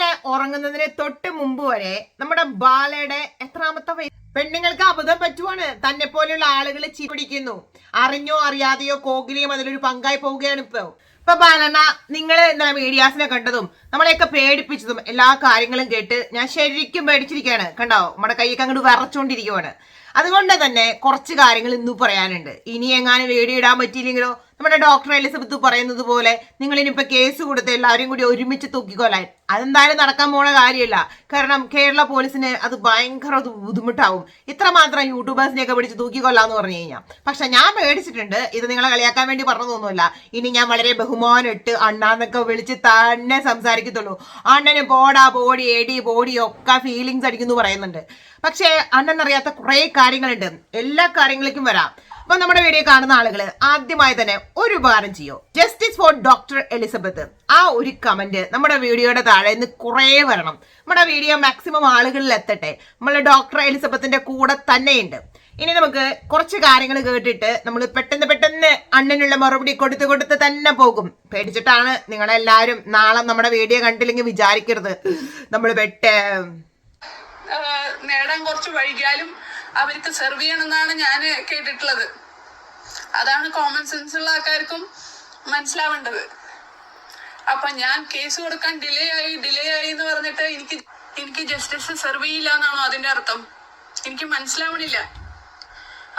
ഇന്നലെ ഉറങ്ങുന്നതിന് തൊട്ട് മുമ്പ് വരെ നമ്മുടെ ബാലയുടെ എത്രാമത്തെ വയസ്സ്? പെണ്ണുങ്ങൾക്ക് അബദ്ധം പറ്റുവാണ്. തന്നെ പോലെയുള്ള ആളുകൾ ചീപിടിക്കുന്നു അറിഞ്ഞോ അറിയാതെയോ കോഹ്ലിയും അതിലൊരു പങ്കായി പോവുകയാണ് ഇപ്പൊ. ഇപ്പൊ ബാലണ്ണ നിങ്ങൾ എന്താ മീഡിയാസിനെ കണ്ടതും നമ്മളെയൊക്കെ പേടിപ്പിച്ചതും എല്ലാ കാര്യങ്ങളും കേട്ട് ഞാൻ ശരിക്കും പേടിച്ചിരിക്കുകയാണ്. കണ്ടോ? നമ്മുടെ കൈയൊക്കെ അങ്ങോട്ട് വിറച്ചുകൊണ്ടിരിക്കുവാണ് അതുകൊണ്ട് തന്നെ കുറച്ച് കാര്യങ്ങൾ ഇന്നും പറയാനുണ്ട്. ഇനി എങ്ങാനും വീഡിയോ ഇടാൻ പറ്റിയില്ലെങ്കിലോ നമ്മുടെ ഡോക്ടർ എലിസബത്ത് പറയുന്നത് പോലെ നിങ്ങൾ ഇനിയിപ്പോൾ കേസ് കൊടുത്ത് എല്ലാവരും കൂടി ഒരുമിച്ച് തൂക്കിക്കൊല്ലാൻ. അതെന്തായാലും നടക്കാൻ പോണ കാര്യമില്ല. കാരണം കേരള പോലീസിന് അത് ഭയങ്കര ബുദ്ധിമുട്ടാവും. ഇത്രമാത്രം യൂട്യൂബേഴ്സിനെയൊക്കെ പിടിച്ച് തൂക്കിക്കൊല്ലാന്ന് പറഞ്ഞു കഴിഞ്ഞാൽ പക്ഷെ ഞാൻ പേടിച്ചിട്ടുണ്ട്. ഇത് നിങ്ങളെ കളിയാക്കാൻ വേണ്ടി പറഞ്ഞതൊന്നുമില്ല. ഇനി ഞാൻ വളരെ ബഹുമാനം ഇട്ട് അണ്ണാന്നൊക്കെ വിളിച്ച് തന്നെ സംസാരിക്കത്തുള്ളൂ. അണ്ണന് പോടാ ബോഡി എടി ബോഡി ഒക്കെ ഫീലിങ്സ് അടിക്കുന്നു പറയുന്നുണ്ട്. പക്ഷേ അണ്ണൻ അറിയാത്ത കുറേ കാര്യങ്ങളുണ്ട്. എല്ലാ കാര്യങ്ങളിലേക്കും വരാം. അപ്പൊ നമ്മുടെ വീഡിയോ കാണുന്ന ആളുകൾ ആദ്യമായി തന്നെ ഒരു ഉപകാരം ചെയ്യോ. ജസ്റ്റിസ് ഫോർ ഡോക്ടർ എലിസബത്ത് ആ ഒരു കമന്റ് നമ്മുടെ വീഡിയോയുടെ താഴെ നിന്ന് കുറേ വരണം. നമ്മുടെ വീഡിയോ മാക്സിമം ആളുകളിൽ എത്തട്ടെ. നമ്മളെ ഡോക്ടർ എലിസബത്തിന്റെ കൂടെ തന്നെയുണ്ട്. ഇനി നമുക്ക് കുറച്ച് കാര്യങ്ങൾ കേട്ടിട്ട് നമ്മൾ പെട്ടെന്ന് പെട്ടെന്ന് അണ്ണനുള്ള മറുപടി കൊടുത്ത് കൊടുത്ത് തന്നെ പോകും. പേടിച്ചിട്ടാണ് നിങ്ങളെല്ലാരും നാളെ നമ്മുടെ വീഡിയോ കണ്ടില്ലെങ്കിൽ വിചാരിക്കരുത്. നമ്മൾ പെട്ട് നേടാൻ കുറച്ച് വൈകിയാലും അവർക്ക് സെർവ് ചെയ്യണമെന്നാണ് ഞാൻ കേട്ടിട്ടുള്ളത്. അതാണ് കോമൺ സെൻസ് ഉള്ള ആൾക്കാർക്കും മനസ്സിലാവേണ്ടത്. അപ്പൊ ഞാൻ കേസ് കൊടുക്കാൻ ഡിലേ ആയി ഡിലേ ആയി എന്ന് പറഞ്ഞിട്ട് എനിക്ക് എനിക്ക് ജസ്റ്റിസ് സെർവ് ചെയ്യില്ല എന്നാണോ അതിന്റെ അർത്ഥം? എനിക്ക് മനസ്സിലാവണില്ല.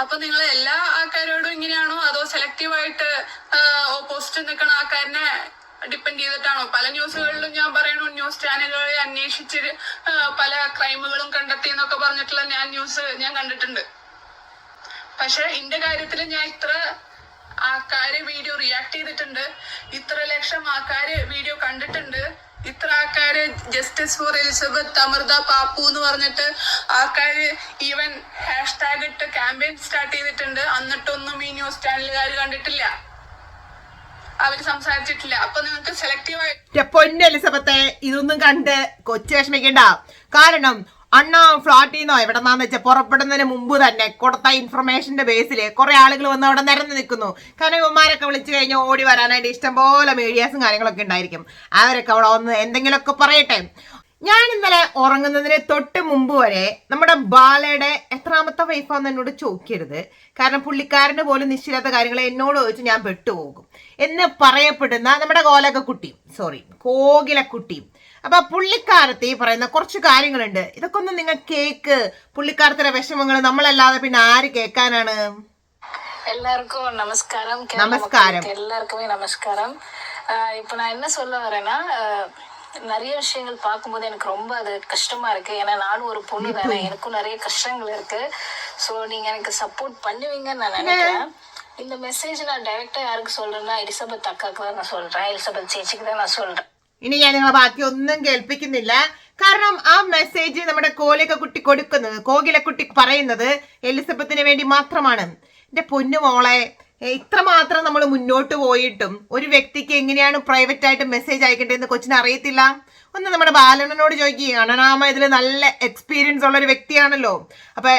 അപ്പൊ നിങ്ങൾ എല്ലാ ആൾക്കാരോടും ഇങ്ങനെയാണോ അതോ സെലക്റ്റീവ് ആയിട്ട് ഓപ്പോസിറ്റ് നിൽക്കുന്ന ആൾക്കാരനെ ഡിപ്പെൻഡ് ചെയ്തിട്ടാണോ? പല ന്യൂസുകളിലും ഞാൻ പറയണു ന്യൂസ് ചാനലുകളെ അന്വേഷിച്ച് പല ക്രൈമുകളും കണ്ടെത്തി എന്നൊക്കെ പറഞ്ഞിട്ടുള്ള ഞാൻ ന്യൂസ് ഞാൻ കണ്ടിട്ടുണ്ട്. പക്ഷെ എന്റെ കാര്യത്തിൽ ഞാൻ ഇത്ര ആൾക്കാര് വീഡിയോ റിയാക്ട് ചെയ്തിട്ടുണ്ട് ഇത്ര ലക്ഷം ആൾക്കാര് വീഡിയോ കണ്ടിട്ടുണ്ട് ഇത്ര ആൾക്കാര് justice for Elizabeth Amrutha Pappu എന്ന് പറഞ്ഞിട്ട് ആൾക്കാര് ഈവൻ ഹാഷ്ടാഗ് ഇട്ട് ക്യാമ്പയിൻ സ്റ്റാർട്ട് ചെയ്തിട്ടുണ്ട്. എന്നിട്ടൊന്നും ഈ ന്യൂസ് ചാനലുകാർ കണ്ടിട്ടില്ല. അവർ സംസാരിച്ചിട്ടില്ല. അപ്പൊ നിങ്ങൾക്ക് സെലക്റ്റീവ് ആയി എന്റെ എലിസബത്തെ ഇതൊന്നും കണ്ട് കൊച്ചു വിഷമിക്കണ്ട. കാരണം അണ്ണ ഫ്ലാറ്റിൽ നിന്നോ എവിടെന്നാന്ന് വെച്ചാൽ പുറപ്പെടുന്നതിന് മുമ്പ് തന്നെ കൊടുത്ത ഇൻഫർമേഷന്റെ ബേസിൽ കുറെ ആളുകൾ വന്ന് അവിടെ നിരന്ന് നിൽക്കുന്നു. കാരണം ഇവന്മാരൊക്കെ വിളിച്ചു കഴിഞ്ഞാൽ ഓടി വരാനായിട്ട് ഇഷ്ടംപോലെ മീഡിയാസും കാര്യങ്ങളൊക്കെ ഉണ്ടായിരിക്കും. അവരൊക്കെ അവിടെ ഒന്ന് എന്തെങ്കിലുമൊക്കെ പറയട്ടെ. ഞാൻ ഇന്നലെ ഉറങ്ങുന്നതിന് തൊട്ട് മുമ്പ് വരെ നമ്മുടെ ബാലയുടെ എത്രാമത്തെ വൈഫാന്ന് എന്നോട് ചോദിക്കരുത്. കാരണം പുള്ളിക്കാരന് പോലും നിശ്ചയില്ലാത്ത കാര്യങ്ങൾ എന്നോട് ചോദിച്ച് ഞാൻ പെട്ടുപോകും. എന്ന് പറയപ്പെടുന്ന നമ്മുടെ കോലകക്കുട്ടി സോറി കോകിലക്കുട്ടിയും അപ്പൊ പുള്ളിക്കാരത്തി പറയുന്ന കുറച്ച് കാര്യങ്ങളുണ്ട് ഇതൊക്കെ ഒന്ന് നിങ്ങൾ കേക്ക് പുള്ളിക്കാരത്തിന്റെ വിഷമങ്ങൾ നമ്മളല്ലാതെ പിന്നെ ആര് കേൾക്കാനാണ് எல்லாருக்கும் நமஸ்காரம் கேரள நமஸ்காரம். மக்களுக்கு எல்லாருக்குமே நமஸ்காரம் ஆஹ் இப்போ நான் என்ன சொல்ல வரேன்னா ஆஹ் நிறைய விஷயங்கள் பார்க்கும்போது எனக்கு ரொம்ப அது கஷ்டமா இருக்கு ஏன்னா நானும் ஒரு பொண்ணு தானே எனக்கும் நிறைய கஷ்டங்கள் இருக்கு ஸோ நீங்க எனக்கு சப்போர்ட் பண்ணுவீங்கன்னு நான் நினைக்கிறேன் இந்த மெசேஜ் நான் டைரக்டா யாருக்கு சொல்றேன்னா எலிசபெத் அக்காக்கு தான் நான் சொல்றேன் எலிசபெத் ചേച്ചിക്ക് தான் நான் சொல்றேன் ഇനി ഞാൻ നിങ്ങളെ ബാക്കി ഒന്നും കേൾപ്പിക്കുന്നില്ല കാരണം ആ മെസ്സേജ് നമ്മുടെ കോലിക കുട്ടി കൊടുക്കുന്നത് കോകിലക്കുട്ടി പറയുന്നത് എലിസബത്തിന് വേണ്ടി മാത്രമാണ് എന്റെ പൊന്നു മോളെ ഏ, ഇത്രമാത്രം നമ്മൾ മുന്നോട്ട് പോയിട്ടും ഒരു വ്യക്തിക്ക് എങ്ങനെയാണ് പ്രൈവറ്റ് ആയിട്ട് മെസ്സേജ് അയക്കേണ്ടതെന്ന് കൊച്ചിന് അറിയത്തില്ല ഒന്ന് നമ്മുടെ ബാലനോട് ചോദിക്കുക അണനാമ ഇതിൽ നല്ല എക്സ്പീരിയൻസ് ഉള്ള ഒരു വ്യക്തിയാണല്ലോ അപ്പൊ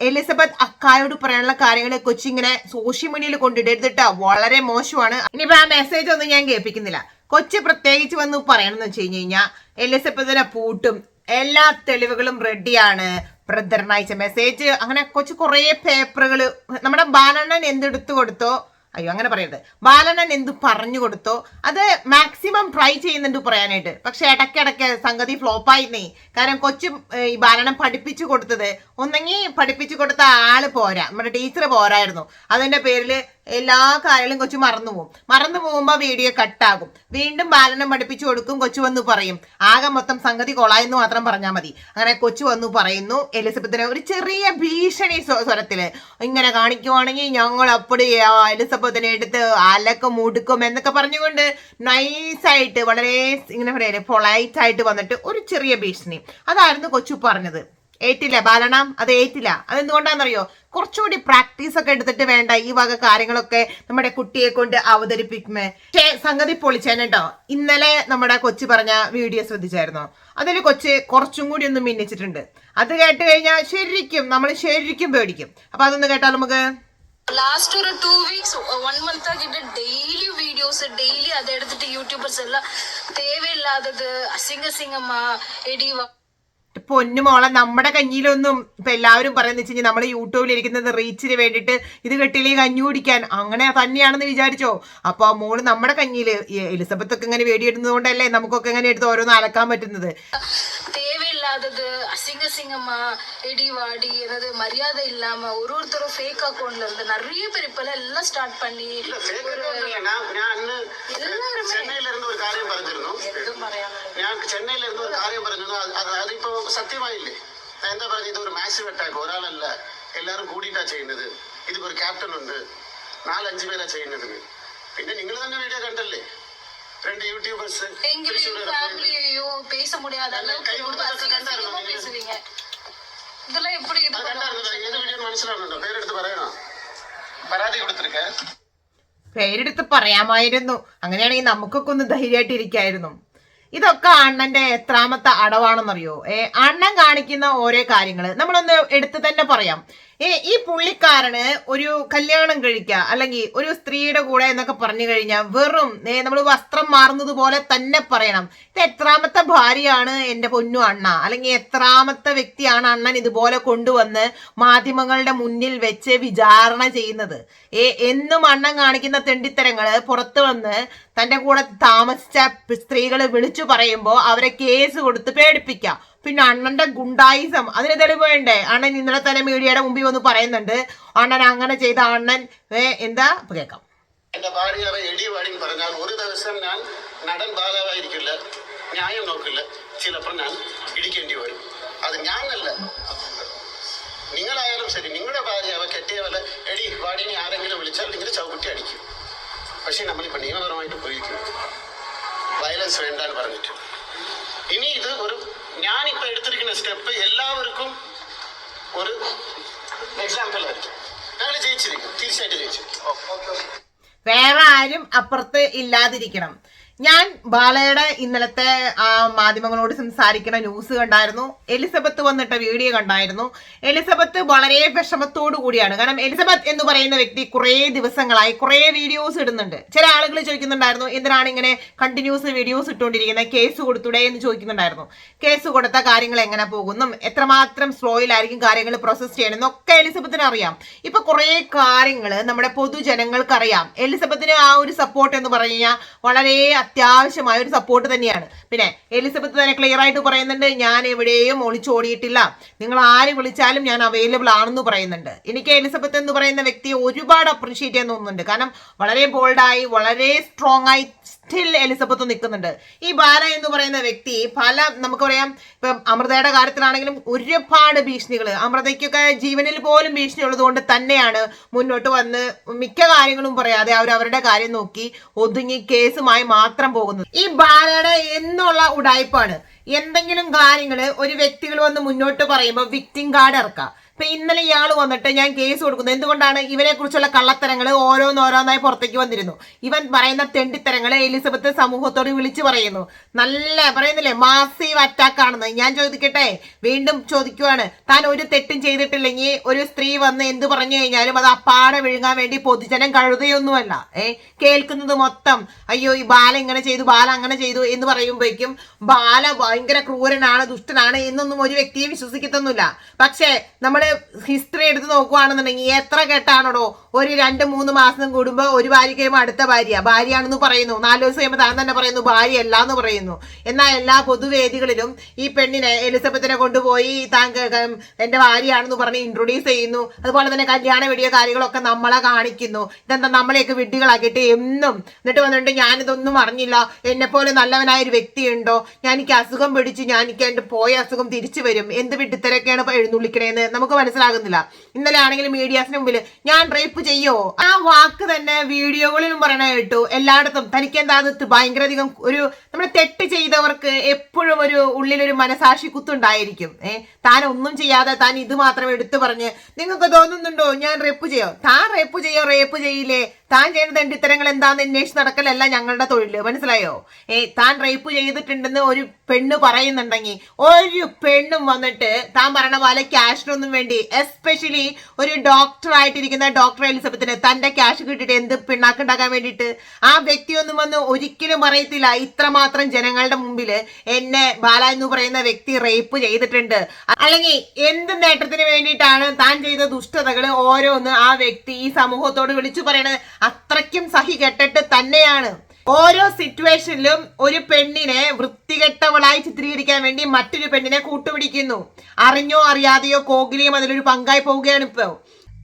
എലിസബത്ത് അക്കായോട് പറയാനുള്ള കാര്യങ്ങൾ കൊച്ചിങ്ങനെ സോഷ്യൽ മീഡിയയിൽ കൊണ്ടിടരുതിട്ടോ വളരെ മോശമാണ്. ഇനിയിപ്പോ ആ മെസ്സേജ് ഒന്നും ഞാൻ കേൾപ്പിക്കുന്നില്ല. കൊച്ച് പ്രത്യേകിച്ച് വന്ന് പറയണമെന്ന് വെച്ച് കഴിഞ്ഞ് കഴിഞ്ഞാൽ എലിസബത്തിനെ പൂട്ടും. എല്ലാ തെളിവുകളും റെഡിയാണ് ബ്രദറിന് അയച്ച മെസ്സേജ് അങ്ങനെ കൊച്ചു കുറേ പേപ്പറുകൾ നമ്മുടെ ബാലണ്ണൻ എന്തെടുത്തു കൊടുത്തോ? അയ്യോ അങ്ങനെ പറയരുത്. ബാലനൻ എന്ത് പറഞ്ഞു കൊടുത്തോ അത് മാക്സിമം ട്രൈ ചെയ്യുന്നുണ്ട് പറയാനായിട്ട്. പക്ഷെ ഇടയ്ക്കിടയ്ക്ക് സംഗതി ഫ്ലോപ്പായിരുന്നേ കാരണം കൊച്ചു ഈ ബാലനം പഠിപ്പിച്ചു കൊടുത്തത് ഒന്നെങ്കിൽ പഠിപ്പിച്ചു കൊടുത്ത ആൾ പോരാ. നമ്മുടെ ടീച്ചർ പോരായിരുന്നു. അതിന്റെ പേരിൽ എല്ലാ കാര്യങ്ങളും കൊച്ചു മറന്നു പോകും. മറന്നു പോകുമ്പോൾ വീഡിയോ കട്ടാകും വീണ്ടും ബാലനം പഠിപ്പിച്ചു കൊടുക്കും കൊച്ചു വന്ന് പറയും. ആകെ മൊത്തം സംഗതി കൊളായെന്ന് മാത്രം പറഞ്ഞാൽ മതി. അങ്ങനെ കൊച്ചു വന്നു പറയുന്നു എലിസബത്തിനെ ഒരു ചെറിയ ഭീഷണി സ്വരത്തിൽ ഇങ്ങനെ കാണിക്കുവാണെങ്കിൽ ഞങ്ങൾ അപ്പടി എലിസബത്തിനെ എടുത്ത് അലക്കും മുടുക്കും എന്നൊക്കെ പറഞ്ഞുകൊണ്ട് നൈസായിട്ട് വളരെ ഇങ്ങനെ പറയല്ലേ പൊളൈറ്റ് ആയിട്ട് വന്നിട്ട് ഒരു ചെറിയ ഭീഷണി. അതായിരുന്നു കൊച്ചു പറഞ്ഞത്. ഏറ്റില്ല ബാലണം അത് ഏറ്റില്ല. അതെന്തുകൊണ്ടാണെന്നറിയോ കുറച്ചുകൂടി പ്രാക്ടീസ് ഒക്കെ എടുത്തിട്ട് വേണ്ട ഈ വക കാര്യങ്ങളൊക്കെ നമ്മുടെ കുട്ടിയെ കൊണ്ട് അവതരിപ്പിക്കുമേ പക്ഷേ സംഗതി പൊളിച്ചേനെ കേട്ടോ ഇന്നലെ നമ്മുടെ കൊച്ചു പറഞ്ഞ വീഡിയോ ശ്രദ്ധിച്ചായിരുന്നോ അതിൽ കൊച്ച് കുറച്ചും കൂടി ഒന്ന് മിന്നിച്ചിട്ടുണ്ട് അത് കേട്ട് കഴിഞ്ഞാൽ ശരിക്കും നമ്മൾ ശരിക്കും പേടിക്കും അപ്പൊ അതൊന്ന് കേട്ടാൽ നമുക്ക് லாஸ்ட் ஒரு டூ வீக்ஸ் ஒன் மந்தா கிட்ட டெய்லி வீடியோஸ் டெய்லி அதை எடுத்துட்டு யூடியூபர்ஸ் எல்லாம் தேவையில்லாதது அசிங்க அசிங்கமா எடி வா- പൊന്നു മോളെ നമ്മുടെ കഞ്ഞിയിലൊന്നും ഇപ്പൊ എല്ലാവരും പറയുന്നത് വെച്ച് കഴിഞ്ഞാൽ നമ്മൾ യൂട്യൂബിൽ ഇരിക്കുന്നത് റീച്ചിന് വേണ്ടിയിട്ട് ഇത് കെട്ടിലേ കഞ്ഞി കുടിക്കാൻ? അങ്ങനെ തന്നെയാണെന്ന് വിചാരിച്ചോ? അപ്പൊ മോൾ നമ്മുടെ കഞ്ഞിയിൽ എലിസബത്തൊക്കെ ഇങ്ങനെ വേടിയിടുന്നത് കൊണ്ടല്ലേ നമുക്കൊക്കെ ഇങ്ങനെ എടുത്ത് ഓരോന്ന് അലക്കാൻ പറ്റുന്നത്. தேவையில்லாதது அசிங்க அசிங்கமா எடி வாடி ஏதாவது மரியாதை இல்லாம ஒரு ஒருத்தரும் ஃபேக் அக்கௌண்ட்ல இருந்து நிறைய பேர் இப்ப எல்லாம் ஸ்டார்ட் பண்ணி ഇല്ല, fake account ഇല്ല. ഞാൻ ഞാൻ അന്ന് എല്ലാവരുമേ- ചെന്നൈയിലിരുന്ന് ഒരു കാര്യം പറഞ്ഞിരുന്നു எதுவும் പറയാൻ ഞാൻ ചെന്നൈയിലിരുന്ന് ഒരു കാര്യം പറഞ്ഞിരുന്നു അത് അത് അതിപ്പോ സത്യമായില്ലേ ഞാൻ എന്താ പറഞ്ഞത് ഇത് ഒരു മാസീവ് അറ്റാക്ക് ഒരാളല്ല എല്ലാവരും കൂടിയിട്ടാ ചെയ്യുന്നത് ഇതിപ്പോ ഒരു ക്യാപ്റ്റൻ ഉണ്ട് നാലഞ്ച് പേരാ ചെയ്യുന്നത് പിന്നെ നിങ്ങൾ തന്നെ വീഡിയോ കണ്ടല്ലേ രണ്ട് യൂട്യൂബേഴ്സ് எங்களையும் ஃபேமிலியையும் பேச முடியாத அளவுக்கு கை ரொம்ப கொடுத்தா அசிங்க கண்டாருமா அசிங்கமா நீங்க? பேசுவீங்க இதெல்லாம் எப்படி இது അത് பண்ணுவாங்க കണ്ടായിരുന്നു ഏത് വീഡിയോ മനസ്സിലാവുന്നുണ്ടോ പേരെടുത്ത് പറയണോ പരാതി കൊടുത്തിരിക്കേ പേരെടുത്ത് പറയാമായിരുന്നു അങ്ങനെയാണെങ്കിൽ നമുക്കൊക്കെ ഒന്ന് ധൈര്യമായിട്ട് ഇരിക്കായിരുന്നു ഇതൊക്കെ അണ്ണന്റെ എത്രാമത്തെ അടവാണെന്നറിയോ ഏ അണ്ണൻ കാണിക്കുന്ന ഓരോ കാര്യങ്ങള് നമ്മളൊന്ന് എടുത്ത് തന്നെ പറയാം ഏ ഈ പുള്ളിക്കാരന് ഒരു കല്യാണം കഴിക്കുക അല്ലെങ്കിൽ ഒരു സ്ത്രീയുടെ കൂടെ എന്നൊക്കെ പറഞ്ഞു കഴിഞ്ഞാൽ വെറും നമ്മൾ വസ്ത്രം മാറുന്നത് പോലെ തന്നെ പറയണം. ഇത് എത്രാമത്തെ ഭാര്യയാണ് എന്റെ പൊന്നു അണ്ണ. അല്ലെങ്കിൽ എത്രാമത്തെ വ്യക്തിയാണ് അണ്ണൻ ഇതുപോലെ കൊണ്ടുവന്ന് മാധ്യമങ്ങളുടെ മുന്നിൽ വെച്ച് വിചാരണ ചെയ്യുന്നത്. ഏ എന്നും അണ്ണൻ കാണിക്കുന്ന തെണ്ടിത്തരങ്ങൾ പുറത്തു വന്ന് തന്റെ കൂടെ താമസിച്ച സ്ത്രീകൾ വിളിച്ചു പറയുമ്പോൾ അവരെ കേസ് കൊടുത്ത് പേടിപ്പിക്കാം. പിന്നെ അണ്ണന്റെ ഗുണ്ടായിസം. അതിന് തെളിവ് വേണ്ടേ? അണ്ണൻ ഇന്നലെ തന്നെ മീഡിയയുടെ മുമ്പിൽ വന്ന് പറയുന്നുണ്ട്. അണ്ണൻ അങ്ങനെ ചെയ്ത അണ്ണൻ എന്താ? കേൾക്കാം. എന്റെ ഭാര്യ എടി വാടി പറഞ്ഞാൽ ഒരു ദിവസം ഞാൻ നടൻ ബാലാവായിരിക്കില്ല. ന്യായം നോക്കില്ല. ചിലപ്പോൾ ഞാൻ ഇടിക്കേണ്ടി വരും. അത് ഞാനല്ല. നിങ്ങളായാലും ശരി നിങ്ങളുടെ ഭാര്യ അവ കെട്ടിയ പോലെ എടി വാടിനെ ആരെങ്കിലും വിളിച്ചാൽ നിങ്ങൾ ചവിട്ടി അടിക്കും. പക്ഷെ നമ്മളിപ്പോൾ നിയമപരമായിട്ട് പോയിരിക്കും വയലൻസ് വേണ്ടാന്ന് പറഞ്ഞിട്ട്. ഇനി ഇത് ഒരു ഞാനിപ്പോൾ എടുത്തിരിക്കുന്ന സ്റ്റെപ്പ് എല്ലാവർക്കും ഒരു എക്സാമ്പിൾ ആയിരിക്കും. ഞങ്ങൾ ജയിച്ചിരിക്കും. തീർച്ചയായിട്ടും ജയിച്ചിരിക്കും. വേറെ ആരും അപ്പുറത്ത് ഇല്ലാതിരിക്കണം. ഞാൻ ബാലയുടെ ഇന്നലത്തെ മാധ്യമങ്ങളോട് സംസാരിക്കുന്ന ന്യൂസ് കണ്ടായിരുന്നു. എലിസബത്ത് വന്നിട്ട വീഡിയോ കണ്ടായിരുന്നു. എലിസബത്ത് വളരെ വിഷമത്തോടു കൂടിയാണ്. കാരണം എലിസബത്ത് എന്ന് പറയുന്ന വ്യക്തി കുറേ ദിവസങ്ങളായി കുറേ വീഡിയോസ് ഇടുന്നുണ്ട്. ചില ആളുകൾ ചോദിക്കുന്നുണ്ടായിരുന്നു എന്തിനാണ് ഇങ്ങനെ കണ്ടിന്യൂസ് വീഡിയോസ് ഇട്ടുകൊണ്ടിരിക്കുന്നത്? കേസ് കൊടുത്തൂടെ? എന്ന് ചോദിക്കുന്നുണ്ടായിരുന്നു. കേസ് കൊടുത്ത കാര്യങ്ങൾ എങ്ങനെ പോകുന്നു? എത്രമാത്രം സ്ലോയിലായിരിക്കും കാര്യങ്ങൾ പ്രോസസ് ചെയ്യണമെന്നൊക്കെ എലിസബത്തിന് അറിയാം. ഇപ്പൊ കുറേ കാര്യങ്ങൾ നമ്മുടെ പൊതുജനങ്ങൾക്ക് അറിയാം എലിസബത്തിന് ആ ഒരു സപ്പോർട്ട് എന്ന് പറഞ്ഞു കഴിഞ്ഞാൽ വളരെ അത്യാവശ്യമായ ഒരു സപ്പോർട്ട് തന്നെയാണ്. പിന്നെ എലിസബത്ത് തന്നെ ക്ലിയർ ആയിട്ട് പറയുന്നുണ്ട് ഞാൻ എവിടെയും ഒളിച്ചോടിയിട്ടില്ല. നിങ്ങൾ ആര് വിളിച്ചാലും ഞാൻ അവൈലബിൾ ആണെന്ന് പറയുന്നുണ്ട്. എനിക്ക് എലിസബത്ത് എന്ന് പറയുന്ന വ്യക്തിയെ ഒരുപാട് അപ്രീഷിയേറ്റ് ചെയ്യാൻ തോന്നുന്നുണ്ട്. കാരണം വളരെ ബോൾഡായി വളരെ സ്ട്രോങ് ആയി സ്റ്റിൽ എലിസബത്ത് നിൽക്കുന്നുണ്ട് ഈ ബാല എന്ന് പറയുന്ന വ്യക്തി പല നമുക്ക് പറയാം ഇപ്പം അമൃതയുടെ കാര്യത്തിലാണെങ്കിലും ഒരുപാട് ഭീഷണികൾ അമൃതയ്ക്കൊക്കെ ജീവനിൽ പോലും ഭീഷണി ഉള്ളത് കൊണ്ട് തന്നെയാണ് മുന്നോട്ട് വന്ന് മിക്ക കാര്യങ്ങളും പറയാതെ അവർ അവരുടെ കാര്യം നോക്കി ഒതുങ്ങി കേസുമായി മാത്രം പോകുന്നത്. ഈ ബാലയുടെ എന്നുള്ള ഉടായ്പാണ്. എന്തെങ്കിലും കാര്യങ്ങൾ ഒരു വ്യക്തികൾ വന്ന് മുന്നോട്ട് പറയുമ്പോൾ വിക്ടിം കാർഡ് ഇറക്കാം. ഇപ്പൊ ഇന്നലെ ഇയാൾ വന്നിട്ട് ഞാൻ കേസ് കൊടുക്കുന്നു. എന്തുകൊണ്ടാണ് ഇവനെ കുറിച്ചുള്ള കള്ളത്തരങ്ങൾ ഓരോന്നോരോന്നായി പുറത്തേക്ക് വന്നിരുന്നു? ഇവൻ പറയുന്ന തെണ്ടിത്തരങ്ങൾ എലിസബത്ത് സമൂഹത്തോട് വിളിച്ചു പറയുന്നു. നല്ല പറയുന്നില്ലേ? മാസീവ് അറ്റാക്ക് ആണെന്ന്. ഞാൻ ചോദിക്കട്ടെ? വീണ്ടും ചോദിക്കുവാണ്. താൻ ഒരു തെറ്റും ചെയ്തിട്ടില്ലെങ്കിൽ ഒരു സ്ത്രീ വന്ന് എന്ത് പറഞ്ഞു കഴിഞ്ഞാലും അത് അപ്പാടെ വിഴുങ്ങാൻ വേണ്ടി പൊതുജനം കഴുതയൊന്നുമല്ല. ഏ? കേൾക്കുന്നത് മൊത്തം അയ്യോ ഈ ബാല ഇങ്ങനെ ചെയ്തു ബാല അങ്ങനെ ചെയ്തു എന്ന് പറയുമ്പോഴേക്കും ബാല ഭയങ്കര ക്രൂരനാണ് ദുഷ്ടനാണ് എന്നൊന്നും ഒരു വ്യക്തിയെ വിശ്വസിക്കത്തൊന്നുമില്ല. പക്ഷേ നമ്മൾ ഹിസ്റ്ററി എടുത്ത് നോക്കുകയാണെന്നുണ്ടെങ്കിൽ എത്ര കെട്ടാണോ ഒരു രണ്ട് മൂന്ന് മാസം കൂടുമ്പോൾ ഒരു ഭാര്യ കഴിയുമ്പോൾ അടുത്ത ഭാര്യ. ഭാര്യയാണെന്ന് പറയുന്നു. നാല് ദിവസം കഴിയുമ്പോൾ താൻ തന്നെ പറയുന്നു ഭാര്യ അല്ല എന്ന് പറയുന്നു. എന്നാൽ എല്ലാ പൊതുവേദികളിലും ഈ പെണ്ണിനെ എലിസബത്തിനെ കൊണ്ടുപോയി താൻ എന്റെ ഭാര്യയാണെന്ന് പറഞ്ഞ് ഇൻട്രൊഡ്യൂസ് ചെയ്യുന്നു. അതുപോലെ തന്നെ കല്യാണ വീഡിയോ കാര്യങ്ങളൊക്കെ നമ്മളെ കാണിക്കുന്നു. ഇതെന്താ നമ്മളെയൊക്കെ വിഡ്ഢികളാക്കിയിട്ട് എന്നും എന്നിട്ട് വന്നിട്ട് ഞാനിതൊന്നും അറിഞ്ഞില്ല. എന്നെപ്പോലെ പോലെ നല്ലവനായ ഒരു വ്യക്തിയുണ്ടോ? ഞാൻ എനിക്ക് അസുഖം പിടിച്ച്. ഞാൻ എനിക്ക് എന്റെ പോയ അസുഖം തിരിച്ചു വരും. എന്ത് വിഡ്ഢിത്തരൊക്കെയാണ് എഴുന്നള്ളിക്കണേന്ന് നമുക്ക് മനസ്സിലാകുന്നില്ല. ഇന്നലെ ആണെങ്കിലും മീഡിയാസിന് മുമ്പിൽ ഞാൻ റേപ്പ് ചെയ്യോ? ആ വാക്ക് തന്നെ വീഡിയോകളിലും പറയണ കേട്ടു. എല്ലായിടത്തും തനിക്ക് എന്താ ഭയങ്കര അധികം ഒരു നമ്മുടെ തെറ്റ് ചെയ്തവർക്ക് എപ്പോഴും ഒരു ഉള്ളിലൊരു മനസാക്ഷി കുത്തുണ്ടായിരിക്കും. ഏഹ് താൻ ഒന്നും ചെയ്യാതെ താൻ ഇത് മാത്രം എടുത്തു പറഞ്ഞ് നിങ്ങൾക്ക് തോന്നുന്നുണ്ടോ ഞാൻ റേപ്പ് ചെയ്യോ? താൻ റേപ്പ് ചെയ്യോ? റേപ്പ് ചെയ്യില്ലേ. താൻ ചെയ്യുന്ന തെണ്ടിത്തരങ്ങൾ എന്താന്ന് അന്വേഷിച്ച് നടക്കലല്ല ഞങ്ങളുടെ തൊഴിൽ. മനസ്സിലായോ? ഏ താൻ റേപ്പ് ചെയ്തിട്ടുണ്ടെന്ന് ഒരു പെണ്ണ് പറയുന്നുണ്ടെങ്കിൽ ഒരു പെണ്ണും വന്നിട്ട് താൻ പറയണ പോലെ ക്യാഷിനൊന്നും വേണ്ടി വേണ്ടി എസ്പെഷ്യലി ഒരു ഡോക്ടർ ആയിട്ടിരിക്കുന്ന ഡോക്ടർ എലിസബത്തിന് തന്റെ ക്യാഷ് കിട്ടിയിട്ട് എന്ത് പിണ്ണാക്കുണ്ടാക്കാൻ വേണ്ടിയിട്ട് ആ വ്യക്തി ഒന്നും വന്ന് ഒരിക്കലും പറയത്തില്ല ഇത്രമാത്രം ജനങ്ങളുടെ മുമ്പിൽ എന്നെ ബാല എന്ന് പറയുന്ന വ്യക്തി റേപ്പ് ചെയ്തിട്ടുണ്ട്. അല്ലെങ്കിൽ എന്ത് നേട്ടത്തിന് വേണ്ടിയിട്ടാണ് താൻ ചെയ്ത ദുഷ്ടതകൾ ഓരോന്ന് ആ വ്യക്തി ഈ സമൂഹത്തോട് വിളിച്ചു പറയണത്? അത്രയ്ക്കും സഹി കെട്ടിട്ട് തന്നെയാണ്. ഓരോ സിറ്റുവേഷനിലും ഒരു പെണ്ണിനെ വൃത്തികെട്ടവളായി ചിത്രീകരിക്കാൻ വേണ്ടി മറ്റൊരു പെണ്ണിനെ കൂട്ടുപിടിക്കുന്നു. അറിഞ്ഞോ അറിയാതെയോ കോകിലിയും അതിലൊരു പങ്കായി പോവുകയാണ് ഇപ്പോ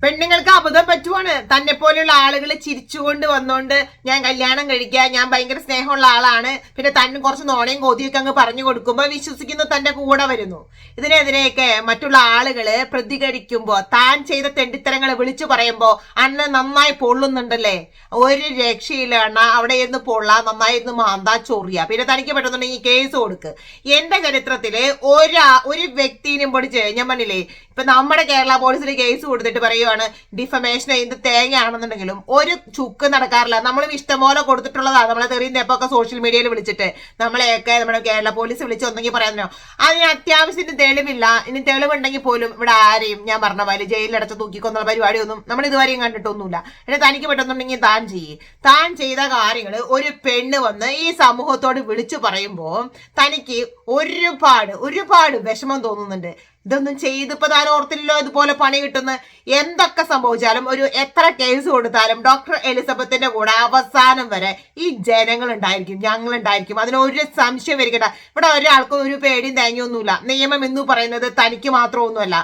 പെണ്ണുങ്ങൾക്ക് അബദ്ധം പറ്റുവാണ്. തന്നെ പോലെയുള്ള ആളുകൾ ചിരിച്ചുകൊണ്ട് വന്നോണ്ട് ഞാൻ കല്യാണം കഴിക്കുക ഞാൻ ഭയങ്കര സ്നേഹമുള്ള ആളാണ്. പിന്നെ തന്നെ കുറച്ച് നോണയും കോതിയൊക്കെ അങ്ങ് പറഞ്ഞു കൊടുക്കുമ്പോൾ വിശ്വസിക്കുന്നു തന്റെ കൂടെ വരുന്നു. ഇതിനെതിരെയൊക്കെ മറ്റുള്ള ആളുകൾ പ്രതികരിക്കുമ്പോൾ താൻ ചെയ്ത തെണ്ടിത്തരങ്ങൾ വിളിച്ചു പറയുമ്പോൾ അന്ന് നന്നായി പൊള്ളുന്നുണ്ടല്ലേ? ഒരു രക്ഷയില്ല അവിടെ ഇരുന്ന് പൊള്ള നന്നായി ഇരുന്ന് മാന്താ ചൊറിയ. പിന്നെ തനിക്ക് പറ്റുന്നുണ്ടെങ്കിൽ കേസ് കൊടുക്ക്. എന്റെ ചരിത്രത്തിൽ ഒരാ ഒരു വ്യക്തിനും പൊടിച്ച് ഞാൻ പറഞ്ഞില്ലേ ഇപ്പൊ നമ്മുടെ കേരള പോലീസിൽ കേസ് കൊടുത്തിട്ട് പറയുവാണ് ഡിഫമേഷൻ തേങ്ങ ആണെന്നുണ്ടെങ്കിലും ഒരു ചുക്ക് നടക്കാറില്ല. നമ്മൾ ഇഷ്ടംപോലെ കൊടുത്തിട്ടുള്ളതാണ്. നമ്മളെ തെറിയും ഒക്കെ സോഷ്യൽ മീഡിയയിൽ വിളിച്ചിട്ട്. നമ്മളെയൊക്കെ നമ്മുടെ കേരള പോലീസ് വിളിച്ച് ഒന്നെങ്കിൽ പറയാനോ? അതിന് അത്യാവശ്യത്തിന് തെളിവില്ല. ഇനി തെളിവുണ്ടെങ്കിൽ പോലും ഇവിടെ ആരെയും ഞാൻ പറഞ്ഞ പോലെ ജയിലിലടച്ച് തൂക്കിക്കൊന്നുള്ള പരിപാടിയൊന്നും നമ്മൾ ഇതുവരെയും കണ്ടിട്ടൊന്നുമില്ല. എന്നെ തനിക്ക് പറ്റുന്നുണ്ടെങ്കിൽ താൻ ചെയ്യ്. താൻ ചെയ്ത കാര്യങ്ങൾ ഒരു പെണ്ണ് വന്ന് ഈ സമൂഹത്തോട് വിളിച്ചു പറയുമ്പോൾ തനിക്ക് ഒരുപാട് ഒരുപാട് വിഷമം തോന്നുന്നുണ്ട്. ഇതൊന്നും ചെയ്തിപ്പോ താൻ ഓർത്തില്ലല്ലോ ഇതുപോലെ പണി കിട്ടുന്ന. എന്തൊക്കെ സംഭവിച്ചാലും ഒരു എത്ര കേസ് കൊടുത്താലും ഡോക്ടർ എലിസബത്തിന്റെ കൂടെ അവസാനം വരെ ഈ ജനങ്ങൾ ഉണ്ടായിരിക്കും ഞങ്ങൾ ഉണ്ടായിരിക്കും അതിനൊരു സംശയം വരിക്കട്ടെ ഇവിടെ ഒരാൾക്കും ഒരു പേടിയും തേങ്ങയൊന്നുമില്ല. നിയമം എന്ന് പറയുന്നത് തനിക്ക് മാത്രമൊന്നുമല്ല.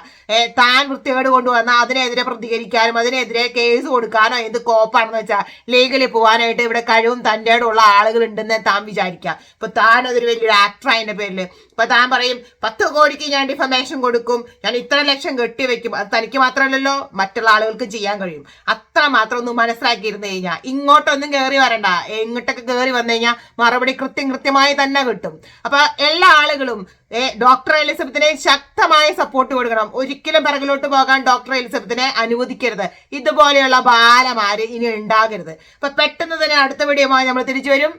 താൻ വൃത്തികേട് കൊണ്ടുവന്ന അതിനെതിരെ പ്രതികരിക്കാനും അതിനെതിരെ കേസ് കൊടുക്കാനോ എന്ത് കോപ്പാണെന്ന് വെച്ചാൽ ലീഗലിൽ പോകാനായിട്ട് ഇവിടെ കഴിവും തന്റെ ഉള്ള ആളുകൾ ഉണ്ടെന്ന് താൻ വിചാരിക്കാം. ഇപ്പൊ താൻ അതൊരു വലിയൊരു ആക്ടർ അതിന്റെ പേരിൽ ഇപ്പൊ താൻ പറയും പത്ത് കോടിക്ക് ഞാൻ ഡിഫമേഷൻ കൊടുക്കും. ഞാൻ ഇത്ര ലക്ഷം കെട്ടിവെക്കും അത് തനിക്ക് മാത്രമല്ലല്ലോ മറ്റുള്ള ആളുകൾക്കും ചെയ്യാൻ കഴിയും. അത്ര മാത്രം ഒന്ന് മനസ്സിലാക്കിയിരുന്നു കഴിഞ്ഞാൽ ഇങ്ങോട്ടൊന്നും കയറി വരണ്ട. എങ്ങോട്ടൊക്കെ കയറി വന്നു കഴിഞ്ഞാൽ മറുപടി കൃത്യം കൃത്യമായി തന്നെ കിട്ടും. അപ്പൊ എല്ലാ ആളുകളും ഡോക്ടർ എലിസബത്തിനെ ശക്തമായ സപ്പോർട്ട് കൊടുക്കണം. ഒരിക്കലും പിറകിലോട്ട് പോകാൻ ഡോക്ടർ എലിസബത്തിനെ അനുവദിക്കരുത്. ഇതുപോലെയുള്ള ബാലമാര് ഇനി ഉണ്ടാകരുത്. അപ്പൊ പെട്ടെന്ന് തന്നെ അടുത്ത വീഡിയോ നമ്മൾ തിരിച്ചു വരും.